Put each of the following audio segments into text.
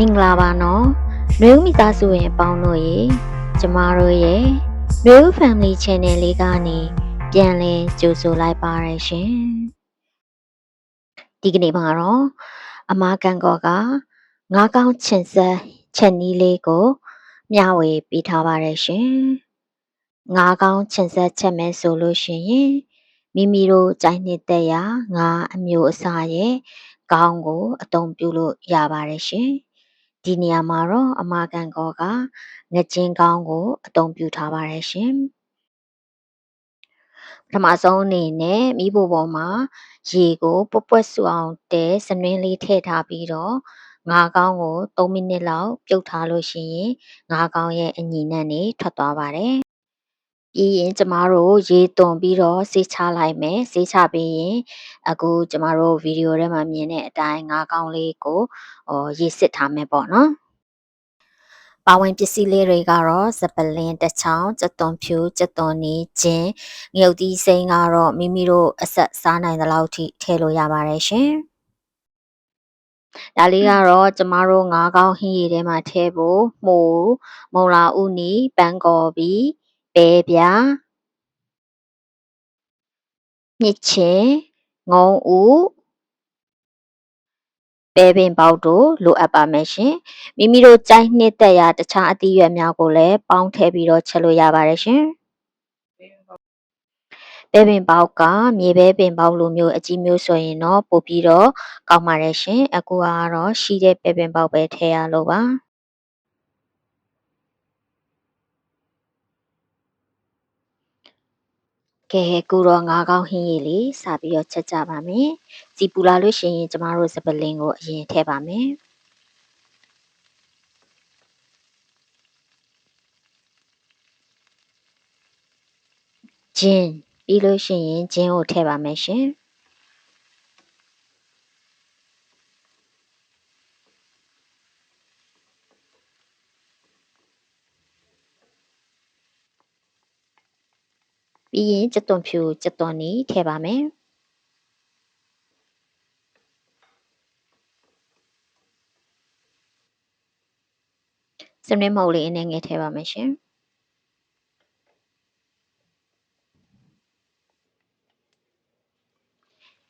မင်္ဂလာပါနော်နှွေဦးမိသားစုဝင်အပေါင်းတို့ရေကျမတို့ရဲ့နှွေဦး Family Channel လေးကနေပြန်လည်ကြိုဆိုလိုက်ပါရရှင်ဒီကနေ့မှာတော့အမကန်ကောကငါးကောင်းချင်ဆက်ချက်နီးလေးကိုမျှဝေပေးထားပါရရှင်ငါးကောင်းချင်ဆက်ချက်မယ်ဆိုလို့ရှိရင်မိမိတို့ကြိုက်နေတဲ့ရာငါအမျိုးအစားရဲ့ကောင်းကိုအသုံးပြုလို့ရပါတယ်ရှင်။ ဒီနေရာမှာတော့ အမာကန်ကောကငကျင်းကောင်းကို အသုံးပြုထားပါတယ်ရှင်။ပထမဆုံးအနေနဲ့မိဖို့ပေါ်မှာ ရေကို ပွက်ပွက်ဆူအောင်တဲစနွင်းလေးထည့်ထားပြီးတော့ ငါးကောင်းကို3မိနစ်လောက် ပြုတ်ထားလို့ရှိရင် ငါးကောင်းရဲ့ အညီနံ့နေထွက်သွားပါတယ် ပြီးရင်ကျမတို့ရေသွန်ပြီးတော့ဆေးချလိုက်မယ်ဆေးချပြီးရင်အခုကျမတို့ဗီဒီယိုထဲမှာမြင်တဲ့အတိုင်းငါးကောင်းလေးကိုဟောရေစစ်ထားမယ်ပေါ့နော်ပါဝင်ပစ္စည်းလေးတွေကတော့စပလင်းတစ်ချောင်းကြက်သွန်ဖြူကြက်သွန်နီဂျင်းငရုတ်သီးစိမ်းကတော့မိမိတို့အဆက်စားနိုင်တဲ့လောက်ထိထည့်လို့ရပါတယ်ရှင်ဒါလေးကတော့ကျမတို့ငါးကောင်းဟင်းရည်ထဲမှာထည့်ဖို့မှုမုံလာဥနီပန်းကော်ပြီး ပဲပြာမြစ်ချင်ငုံဥပဲပင်ပေါက်တို့လိုအပ်ပါမယ်ရှင်မိမိတို့ကြိုက်နှစ်သက်ရာတခြားအသီးရွက်များကိုလည်းပေါင်းထည့်ပြီးတော့ချက်လို့ရပါတယ်ရှင်ပဲပင်ပေါက်ကမြေပဲပင်ပေါက်လိုမျိုးအကြီးမျိုးဆိုရင်တော့ပို့ပြီးတော့ကောင်းပါတယ်ရှင်အခုကတော့ရှိတဲ့ပဲပင်ပေါက်ပဲထည့်ရလို့ပါ ကဲကူတော့ငါးကောင်းဟင်းရည်လေးစပြီးတော့ချက်ကြပါမယ်စီပူလာလို့ရှိရင်ကျမတို့စပလင်ကိုအရင်ထည့်ပါမယ်ဂျင်းပြီးလို့ရှိရင်ဂျင်းကိုထည့်ပါမယ်ရှင် ပြီးရင်ကြက်သွန်ဖြူကြက်သွန်နီထည့်ပါမယ်စနစ်မုတ်လေးအနည်းငယ်ထည့်ပါမယ်ရှင်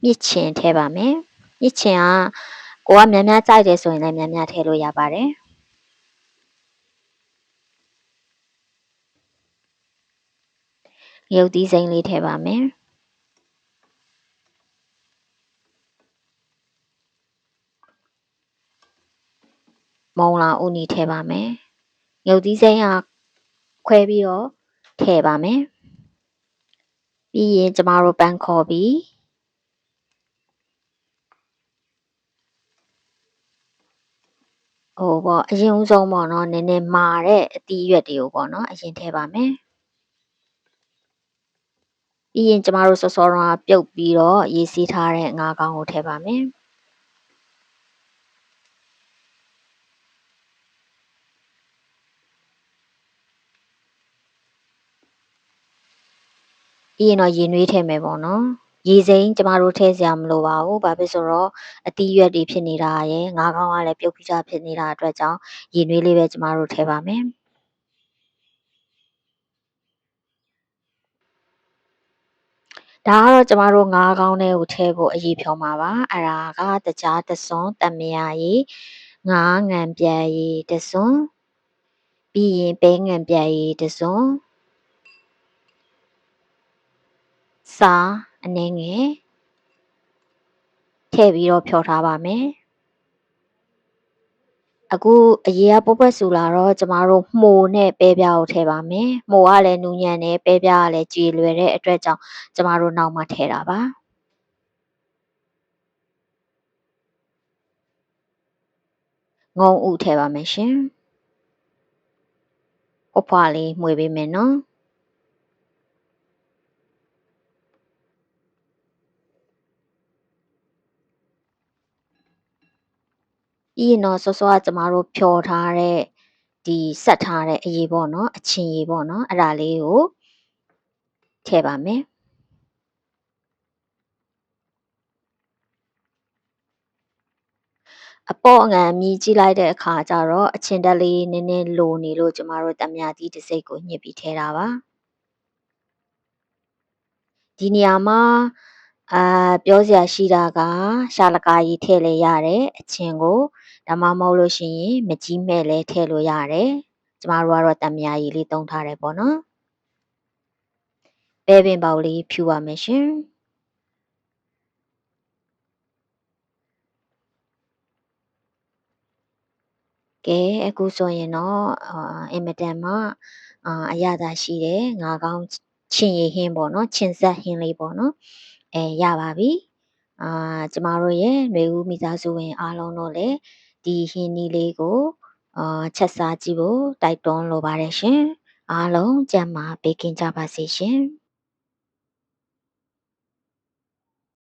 မြစ်ချင်ထည့်ပါမယ်မြစ်ချင်ကကိုကများများကြိုက်တယ်ဆိုရင်လည်းများများထည့်လို့ရပါတယ် ရုပ်သီးစိမ်းလေးထည့်ပါမယ်မုံလာဦးနီထည့်ပါမယ်ရုပ်သီးစိမ်းကခွဲပြီးတော့ထည့်ပါမယ်ပြီးရင်ကျမတို့ပန်းခေါ်ပြီးဟိုပေါ့အရင်ဦးဆုံးပေါ့နော်နည်းနည်းမာတဲ့အတီးရွက်တွေကိုပေါ့နော်အရင်ထည့်ပါမယ် ပြီးရင်ကျမတို့စောစောတော့ပြုတ်ပြီးတော့ရေးစီးထားတဲ့ငါးကောင်းကိုထည့်ပါမယ်ပြီးရင်တော့ရေနွေးထည့်မယ်ပေါ့နော်ရေစိမ်းကျမတို့ထည့်စရာမလိုပါဘူးဘာဖြစ်ဆိုတော့အတီးရွက်တွေဖြစ်နေတာရယ်ငါးကောင်းကလည်းပြုတ်ပြီးသားဖြစ်နေတာအတွက်ကြောင့်ရေနွေးလေးပဲကျမတို့ထည့်ပါမယ် ဒါကတော့ကျမတို့ငါးကောင်းတွေကိုထည့်ဖို့အရေးဖြောမှာပါအဲ့ဒါကတကြားတစွန်းတမယာရီငါးငံပြက်ရီတစွန်းပြီးရင်ပဲငံပြက်ရီတစွန်းစာအနေငယ်ထည့်ပြီးတော့ဖြောထားပါမယ် အခုအရေးကပုတ်ပွက်ဆူလာတော့ကျမတို့မှုန်နဲ့ပဲပြားကိုထည့်ပါမယ်။မှုန်ကလည်းနူးညံ့တယ်ပဲပြားကလည်းကြေလွယ်တဲ့အတွက်ကြောင့်ကျမတို့နောက်မှထည့်တာပါ။ငုံဥထည့်ပါမယ်ရှင်။ဖွားဖွားလေးမှွေပေးမယ်နော်။ ပြီးရင်တော့စောစောကကျမတို့ဖြော်ထားတဲ့ဒီဆက်ထားတဲ့အရေးပေါ့နော်အချင်းရေးပေါ့နော်အဲ့ဒါလေးကိုထည့်ပါမယ်အပေါ့အငံမြည်ကြည့်လိုက်တဲ့အခါကျတော့အချင်းတက်လေးနည်းနည်းလိုနေလို့ကျမတို့တမယာတီးတစ်စိတ်ကိုညှစ်ပြီးထဲတာပါဒီနေရာမှာအာပြောစရာရှိတာက ရှာလကာကြီးထည့်လဲရတယ်အချင်းကို ဒါမှမဟုတ်လို့ရှိရင်မကြီးမဲ့လဲထည့်လို့ရတယ်ကျမတို့ကတော့တမယာကြီးလေးတုံးထားတယ်ပေါ့နော်ပဲပင်ပေါက်လေးဖြူပါမယ်ရှင်ကဲအခုဆိုရင်တော့အာအင်မတန်မှအာအရသာရှိတယ်ငါကောင်းချင်းရည်ဟင်းပေါ့နော်ချင်းဆက်ဟင်းလေးပေါ့နော်အဲရပါပြီအာကျမတို့ရဲ့ຫນွေဦးမိသားစုဝင်အားလုံးတို့လည်း ဒီဟင်းနီးလေးကိုအာချက်စားကြည့်ဖို့တိုက်တွန်းလိုပါတယ်ရှင် အားလုံးကြံ့မာပေးကင်းကြပါစေရှင်